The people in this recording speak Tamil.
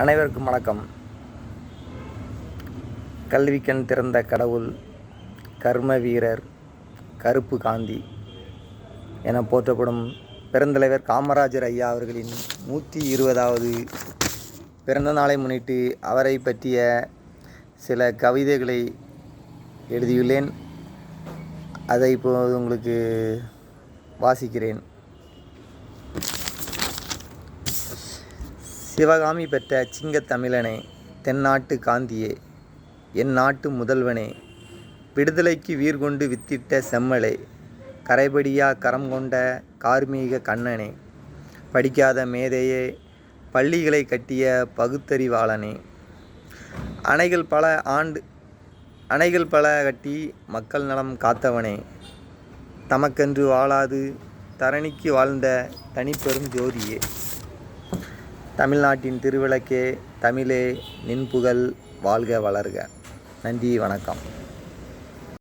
அனைவருக்கும் வணக்கம். கல்விக்கண் திறந்த கடவுள் கர்ம வீரர் கருப்பு காந்தி என போற்றப்படும் பெருந்தலைவர் காமராஜர் ஐயா அவர்களின் நூற்றி இருபதாவது பிறந்த நாளை முன்னிட்டு அவரை பற்றிய சில கவிதைகளை எழுதியுள்ளேன். அதை இப்போது உங்களுக்கு வாசிக்கிறேன். சிவகாமி பெற்ற சிங்கத்தமிழனே தென்னாட்டு காந்தியே என் நாட்டு முதல்வனே விடுதலைக்கு வீர்கொண்டு வித்திட்ட செம்மலே கரைபடியா கரம் கொண்ட கார்மீக கண்ணனே படிக்காத மேதையே பள்ளிகளை கட்டிய பகுத்தறிவாளனே. அணைகள் பல ஆண்டு அணைகள் பல கட்டி மக்கள் நலம் காத்தவனே. தமக்கென்று வாழாது தரணிக்கு வாழ்ந்த தனிப்பெரும் ஜோதியே. தமிழ்நாட்டின் திருவிளக்கே தமிழே நின்புகழ் வாழ்க வளர்க. நன்றி வணக்கம்.